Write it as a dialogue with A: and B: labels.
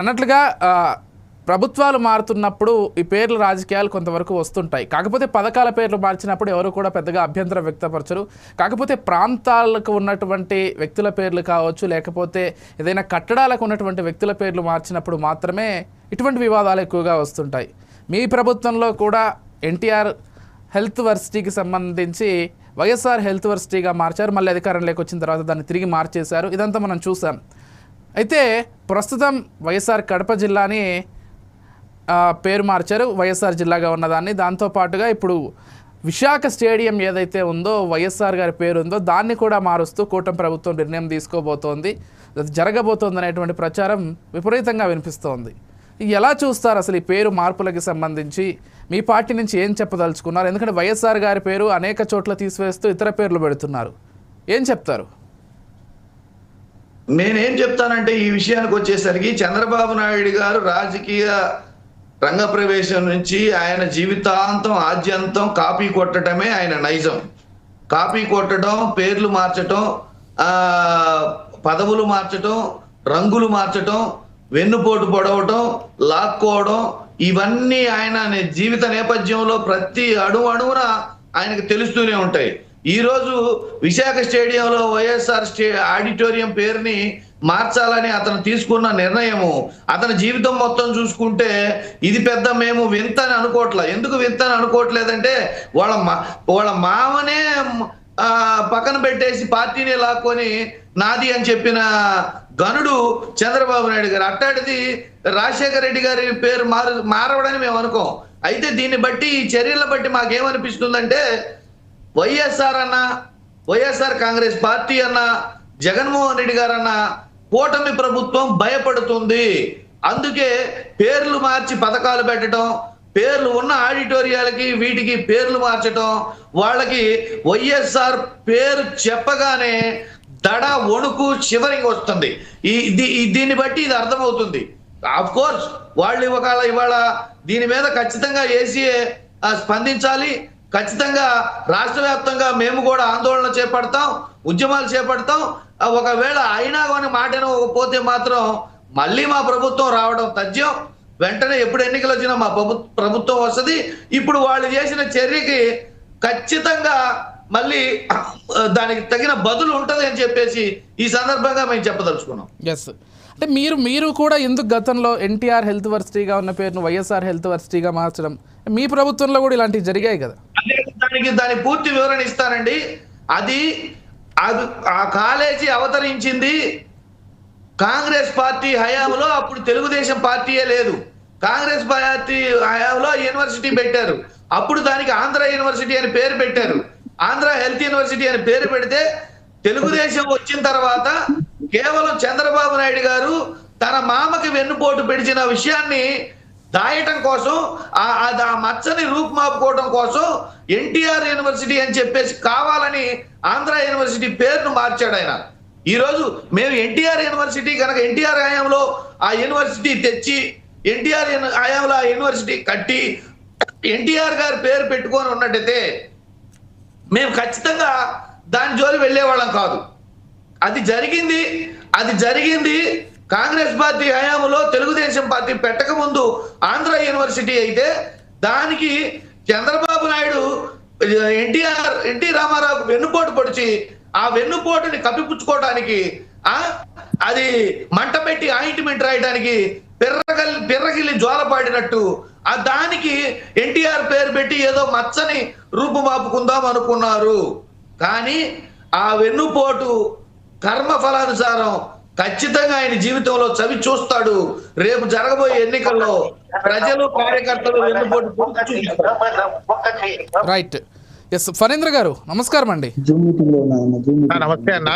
A: అన్నట్లుగా ప్రభుత్వాలు మారుతున్నప్పుడు ఈ పేర్లు రాజకీయాలు కొంతవరకు వస్తుంటాయి. కాకపోతే పథకాల పేర్లు మార్చినప్పుడు ఎవరు కూడా పెద్దగా అభ్యంతరం వ్యక్తపరచరు. కాకపోతే ప్రాంతాలకు ఉన్నటువంటి వ్యక్తుల పేర్లు కావచ్చు లేకపోతే ఏదైనా కట్టడాలకు ఉన్నటువంటి వ్యక్తుల పేర్లు మార్చినప్పుడు మాత్రమే ఇటువంటి వివాదాలు ఎక్కువగా వస్తుంటాయి. మీ ప్రభుత్వంలో కూడా ఎన్టీఆర్ హెల్త్ వర్సిటీకి సంబంధించి వైఎస్ఆర్ హెల్త్ వర్సిటీగా మార్చారు. మళ్ళీ అధికారంలోకి వచ్చిన తర్వాత దాన్ని తిరిగి మార్చేశారు. ఇదంతా మనం చూసాం. అయితే ప్రస్తుతం వైఎస్ఆర్ కడప జిల్లాని పేరు మార్చారు వైఎస్ఆర్ జిల్లాగా ఉన్నదాన్ని. దాంతోపాటుగా ఇప్పుడు విశాఖ స్టేడియం ఏదైతే ఉందో వైఎస్ఆర్ గారి పేరు ఉందో దాన్ని కూడా మారుస్తూ కూటమి ప్రభుత్వం నిర్ణయం తీసుకోబోతోంది. అది జరగబోతోంది అనేటువంటి ప్రచారం విపరీతంగా వినిపిస్తోంది. ఎలా చూస్తారు అసలు ఈ పేరు మార్పులకి సంబంధించి? మీ పార్టీ నుంచి ఏం చెప్పదలుచుకున్నారు? ఎందుకంటే వైఎస్ఆర్ గారి పేరు అనేక చోట్ల తీసివేస్తూ ఇతర పేర్లు పెడుతున్నారు. ఏం చెప్తారు?
B: నేనేం చెప్తానంటే ఈ విషయానికి వచ్చేసరికి చంద్రబాబు నాయుడు గారు రాజకీయ రంగ ప్రవేశం నుంచి ఆయన జీవితాంతం ఆద్యంతం కాపీ కొట్టడమే ఆయన నైజం. కాపీ కొట్టడం పేర్లు మార్చటం పదవులు మార్చటం రంగులు మార్చటం వెన్నుపోటు పొడవటం లాక్కోవడం ఇవన్నీ ఆయన జీవిత నేపథ్యంలో ప్రతి అణు అణువున ఆయనకు తెలుస్తూనే ఉంటాయి. ఈరోజు విశాఖ స్టేడియంలో వైఎస్ఆర్ స్టే ఆడిటోరియం పేరుని మార్చాలని అతను తీసుకున్న నిర్ణయము. అతని జీవితం మొత్తం చూసుకుంటే ఇది పెద్ద మేము వింతని అనుకోవట్లే. ఎందుకు వింతని అనుకోవట్లేదంటే వాళ్ళ మా వాళ్ళ మామనే పక్కన పెట్టేసి పార్టీని లాక్కొని నాది అని చెప్పిన గనుడు చంద్రబాబు నాయుడు గారు. అట్టాడిది రాజశేఖర రెడ్డి గారి పేరు మారు మారవడని మేము అనుకోం. అయితే దీన్ని బట్టి ఈ చర్యల బట్టి మాకేమనిపిస్తుందంటే వైఎస్ఆర్ అన్న వైఎస్ఆర్ కాంగ్రెస్ పార్టీ అన్న జగన్మోహన్ రెడ్డి గారన్న కూటమి ప్రభుత్వం భయపడుతుంది. అందుకే పేర్లు మార్చి పథకాలు పెట్టడం పేర్లు ఉన్న ఆడిటోరియాలకి వీటికి పేర్లు మార్చటం వాళ్ళకి వైఎస్ఆర్ పేరు చెప్పగానే దడ వణుకు చివరికి వస్తుంది. ఈ దీ- ఈ- దీన్ని బట్టి ఇది అర్థమవుతుంది. ఆఫ్ కోర్స్ వాళ్ళు ఇవాళ ఇవాళ దీని మీద ఖచ్చితంగా ఏసీఏ స్పందించాలి. ఖచ్చితంగా రాష్ట్ర వ్యాప్తంగా మేము కూడా ఆందోళన చేపడతాం ఉద్యమాలు చేపడతాం. ఒకవేళ అయినా కానీ మాటను పోతే మాత్రం మళ్ళీ మా ప్రభుత్వం రావడం తథ్యం. వెంటనే ఎప్పుడు ఎన్నికలు వచ్చినా మా ప్రభుత్వం వస్తుంది. ఇప్పుడు వాళ్ళు చేసిన చర్యకి ఖచ్చితంగా మళ్ళీ దానికి తగిన బదులు ఉంటుంది అని చెప్పేసి ఈ సందర్భంగా మేము చెప్పదలుచుకున్నాం.
A: ఎస్ అంటే మీరు మీరు కూడా ఎందుకు గతంలో ఎన్టీఆర్ హెల్త్ వర్సిటీగా ఉన్న పేరును వైఎస్ఆర్ హెల్త్ వర్సిటీగా మార్చడం? మీ ప్రభుత్వంలో కూడా ఇలాంటివి జరిగాయి కదా.
B: దానికి దాని పూర్తి వివరణ ఇస్తానండి. అది అది ఆ కాలేజీ అవతరించింది కాంగ్రెస్ పార్టీ హయాంలో అప్పుడు తెలుగుదేశం పార్టీయే లేదు. కాంగ్రెస్ పార్టీ హయాంలో యూనివర్సిటీ పెట్టారు. అప్పుడు దానికి ఆంధ్ర యూనివర్సిటీ అని పేరు పెట్టారు. ఆంధ్ర హెల్త్ యూనివర్సిటీ అని పేరు పెడితే తెలుగుదేశం వచ్చిన తర్వాత కేవలం చంద్రబాబు నాయుడు గారు తన మామకి వెన్నుపోటు పెడిచిన విషయాన్ని దాయటం కోసం ఆ ఆ- మచ్చని రూపుమాపుకోవడం కోసం ఎన్టీఆర్ యూనివర్సిటీ అని చెప్పేసి కావాలని ఆంధ్ర యూనివర్సిటీ పేరును మార్చాడు ఆయన. ఈరోజు మేము ఎన్టీఆర్ యూనివర్సిటీ కనుక ఎన్టీఆర్ హయాంలో ఆ యూనివర్సిటీ తెచ్చి ఎన్టీఆర్ హయాంలో ఆ యూనివర్సిటీ కట్టి ఎన్టీఆర్ గారి పేరు పెట్టుకొని ఉన్నట్టయితే మేము ఖచ్చితంగా దాని జోలి వెళ్ళేవాళ్ళం కాదు. అది జరిగింది అది జరిగింది కాంగ్రెస్ పార్టీ హయాంలో తెలుగుదేశం పార్టీ పెట్టక ముందు ఆంధ్ర యూనివర్సిటీ అయితే దానికి చంద్రబాబు నాయుడు ఎన్టీఆర్ ఎన్టీ రామారావు వెన్నుపోటు పొడిచి ఆ వెన్నుపోటుని కప్పిపుచ్చుకోవడానికి ఆ అది మంట పెట్టి ఆయింట్మెంట్ రాయడానికి పిర్రగల్ పిర్రగిల్లి జ్వాలపాడినట్టు ఆ దానికి ఎన్టీఆర్ పేరు పెట్టి ఏదో మచ్చని రూపుమాపుకుందాం అనుకున్నారు. కానీ ఆ వెన్నుపోటు కర్మ ఫలానుసారం ఖచ్చితంగా ఆయన జీవితంలో చవి చూస్తాడు. రేపు జరగబోయే ఎన్నికల్లో ప్రజలు కార్యకర్తలు వెన్నుపోటు.
A: రైట్ ఎస్ ఫణేంద్ర గారు నమస్కారం అండి
C: నమస్తే అన్న.